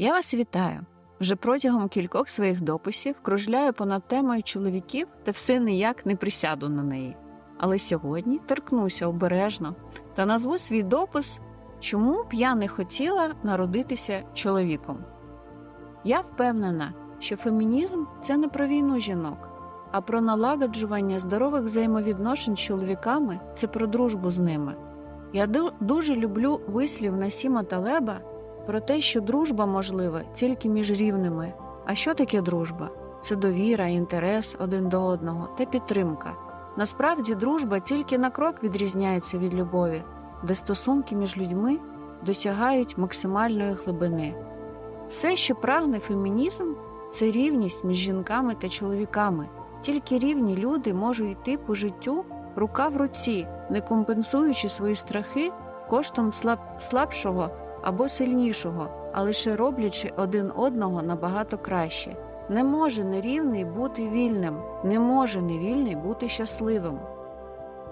Я вас вітаю. Вже протягом кількох своїх дописів кружляю понад темою чоловіків та все ніяк не присяду на неї. Але сьогодні торкнуся обережно та назву свій допис, чому б я не хотіла народитися чоловіком. Я впевнена, що фемінізм це не про війну жінок, а про налагоджування здорових взаємовідношень з чоловіками це про дружбу з ними. Я ду- дуже люблю вислів Насіма Талеба про те, що дружба можлива тільки між рівними. А що таке дружба? Це довіра, інтерес один до одного та підтримка. Насправді, дружба тільки на крок відрізняється від любові, де стосунки між людьми досягають максимальної глибини. Все, що прагне фемінізм, це рівність між жінками та чоловіками. Тільки рівні люди можуть йти по життю рука в руці, не компенсуючи свої страхи коштом слаб... слабшого або сильнішого, а лише роблячи один одного набагато краще. Не може нерівний бути вільним, не може невільний бути щасливим.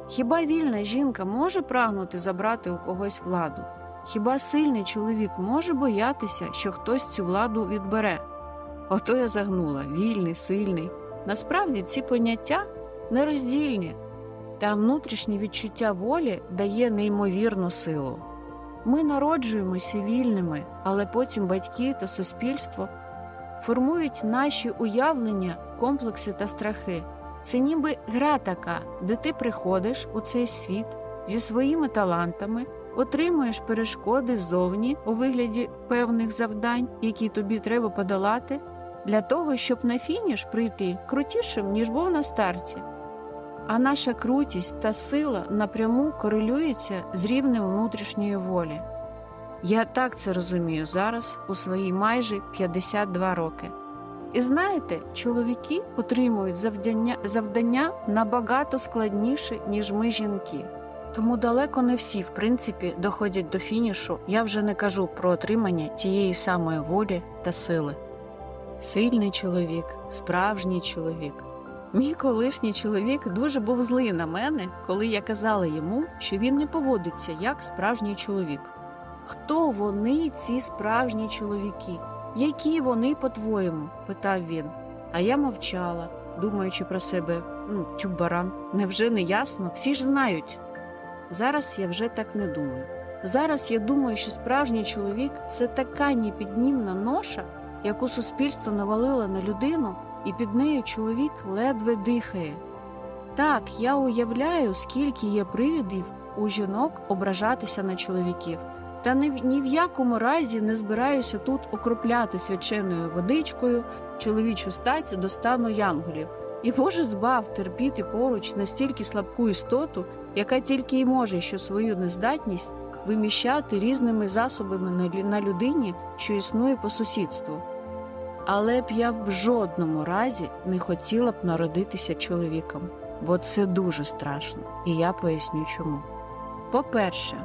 Хіба вільна жінка може прагнути забрати у когось владу? Хіба сильний чоловік може боятися, що хтось цю владу відбере? Ото я загнула вільний, сильний. Насправді ці поняття нероздільні, та внутрішнє відчуття волі дає неймовірну силу. Ми народжуємося вільними, але потім батьки та суспільство формують наші уявлення, комплекси та страхи. Це ніби гра така, де ти приходиш у цей світ зі своїми талантами, отримуєш перешкоди ззовні у вигляді певних завдань, які тобі треба подолати, для того, щоб на фініш прийти крутішим, ніж був на старті. А наша крутість та сила напряму корелюються з рівнем внутрішньої волі. Я так це розумію зараз у свої майже 52 роки. І знаєте, чоловіки отримують завдання, завдання набагато складніше, ніж ми жінки. Тому далеко не всі, в принципі, доходять до фінішу. Я вже не кажу про отримання тієї самої волі та сили. Сильний чоловік, справжній чоловік. Мій колишній чоловік дуже був злий на мене, коли я казала йому, що він не поводиться як справжній чоловік. Хто вони, ці справжні чоловіки? Які вони, по-твоєму? питав він. А я мовчала, думаючи про себе, ну, тю невже не ясно? Всі ж знають. Зараз я вже так не думаю. Зараз я думаю, що справжній чоловік це така непіднімна ноша, яку суспільство навалило на людину, і під нею чоловік ледве дихає. Так, я уявляю, скільки є привідів у жінок ображатися на чоловіків. Та ні, в- ні в якому разі не збираюся тут окропляти свяченою водичкою чоловічу стать до стану янголів. І Боже збав терпіти поруч настільки слабку істоту, яка тільки й може що свою нездатність виміщати різними засобами на людині, що існує по сусідству. Але б я в жодному разі не хотіла б народитися чоловіком, бо це дуже страшно, і я поясню чому. По-перше,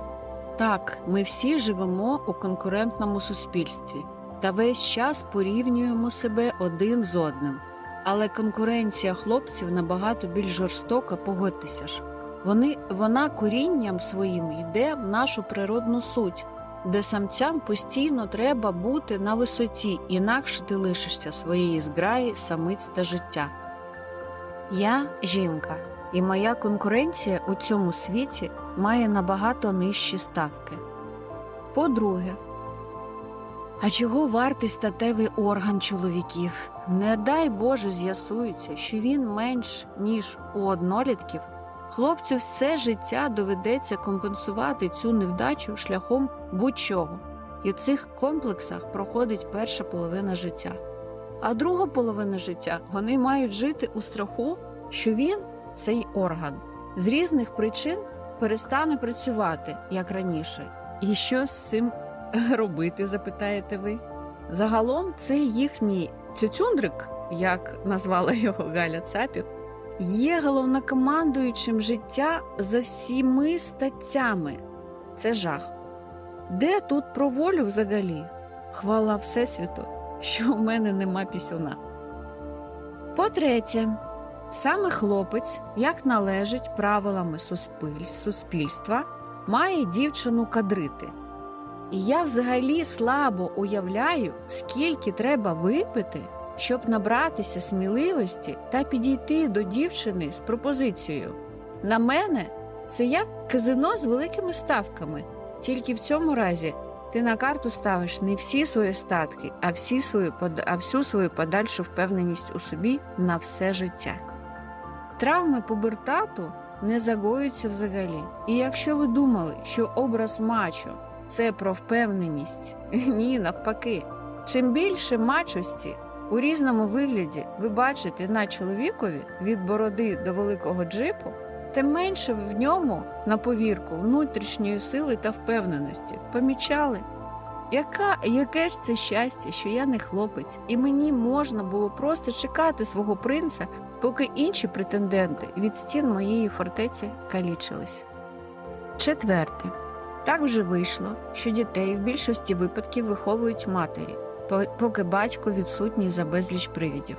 так, ми всі живемо у конкурентному суспільстві та весь час порівнюємо себе один з одним. Але конкуренція хлопців набагато більш жорстока, погодьтеся ж. Вони, вона корінням своїм йде в нашу природну суть, де самцям постійно треба бути на висоті, інакше ти лишишся своєї зграї самиць та життя. Я жінка, і моя конкуренція у цьому світі має набагато нижчі ставки. По-друге, а чого вартий статевий орган чоловіків? Не дай Боже з'ясується, що він менш ніж у однолітків. Хлопцю все життя доведеться компенсувати цю невдачу шляхом будь-чого, і в цих комплексах проходить перша половина життя. А друга половина життя вони мають жити у страху, що він, цей орган, з різних причин перестане працювати як раніше. І що з цим робити, запитаєте ви? Загалом це їхній цюцюндрик, як назвала його Галя Цапів, є головнокомандуючим життя за всіми статтями. Це жах. Де тут про волю взагалі? Хвала Всесвіту, що в мене нема пісюна. По-третє, саме хлопець, як належить правилами суспіль- суспільства, має дівчину кадрити. І я взагалі слабо уявляю, скільки треба випити, щоб набратися сміливості та підійти до дівчини з пропозицією. На мене це як казино з великими ставками. Тільки в цьому разі ти на карту ставиш не всі свої статки, а, всі свою, а всю свою подальшу впевненість у собі на все життя. Травми пубертату не загоюються взагалі. І якщо ви думали, що образ мачо це про впевненість, ні, навпаки. Чим більше мачості у різному вигляді ви бачите на чоловікові від бороди до великого джипу, тим менше в ньому, на повірку, внутрішньої сили та впевненості. Помічали? Яка, яке ж це щастя, що я не хлопець, і мені можна було просто чекати свого принца, поки інші претенденти від стін моєї фортеці калічились. Четверте. Так вже вийшло, що дітей в більшості випадків виховують матері, поки батько відсутній за безліч привідів.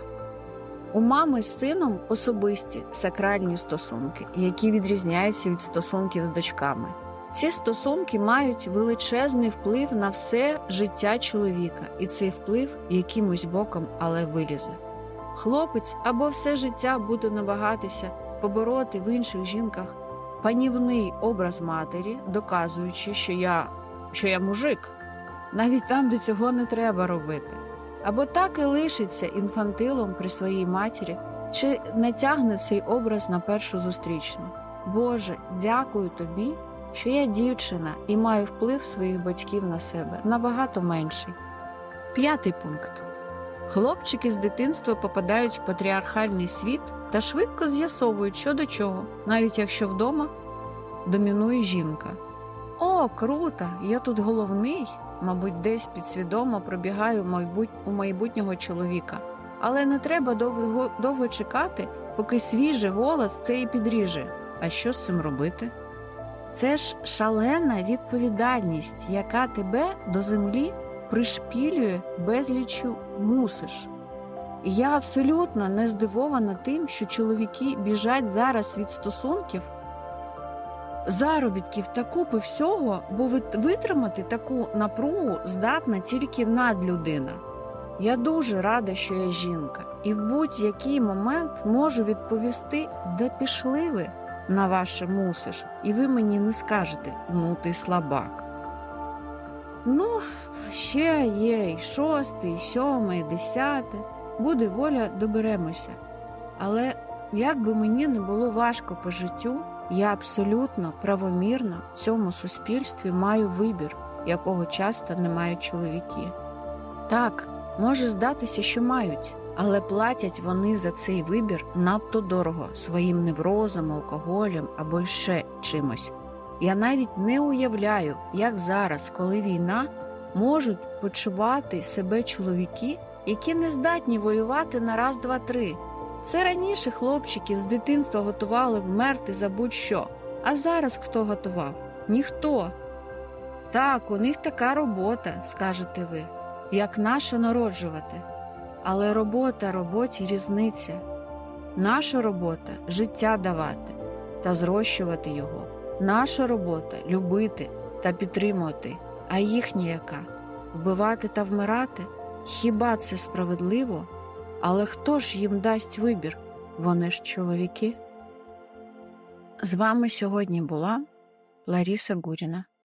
У мами з сином особисті сакральні стосунки, які відрізняються від стосунків з дочками. Ці стосунки мають величезний вплив на все життя чоловіка, і цей вплив якимось боком, але вилізе. Хлопець або все життя буде намагатися побороти в інших жінках панівний образ матері, доказуючи, що я, що я мужик, навіть там, де цього не треба робити. Або так і лишиться інфантилом при своїй матері, чи натягне цей образ на першу зустрічну. Боже, дякую тобі, що я дівчина і маю вплив своїх батьків на себе набагато менший. П'ятий пункт. Хлопчики з дитинства попадають в патріархальний світ та швидко з'ясовують, що до чого, навіть якщо вдома домінує жінка. О, круто! Я тут головний, мабуть, десь підсвідомо пробігаю у майбутнього чоловіка. Але не треба довго, довго чекати, поки свіжий голос це і підріже. А що з цим робити? Це ж шалена відповідальність, яка тебе до землі пришпілює безлічу мусиш. Я абсолютно не здивована тим, що чоловіки біжать зараз від стосунків, заробітків та купи всього, бо вит- витримати таку напругу здатна тільки надлюдина. Я дуже рада, що я жінка, і в будь-який момент можу відповісти, де пішли ви на ваше мусиш, і ви мені не скажете ну ти слабак. Ну, ще є і шосте, і сьоме, і десяте. Буде воля, доберемося. Але як би мені не було важко по життю, я абсолютно правомірно в цьому суспільстві маю вибір, якого часто не мають чоловіки. Так, може здатися, що мають, але платять вони за цей вибір надто дорого своїм неврозом, алкоголем або ще чимось. Я навіть не уявляю, як зараз, коли війна, можуть почувати себе чоловіки, які не здатні воювати на раз, два, три. Це раніше хлопчиків з дитинства готували вмерти за будь-що. А зараз хто готував? Ніхто. Так, у них така робота, скажете ви, як наша народжувати. Але робота роботі різниця. Наша робота життя давати та зрощувати його. Наша робота любити та підтримувати, а їхня яка вбивати та вмирати? Хіба це справедливо? Але хто ж їм дасть вибір? Вони ж чоловіки. З вами сьогодні була Ларіса Гуріна.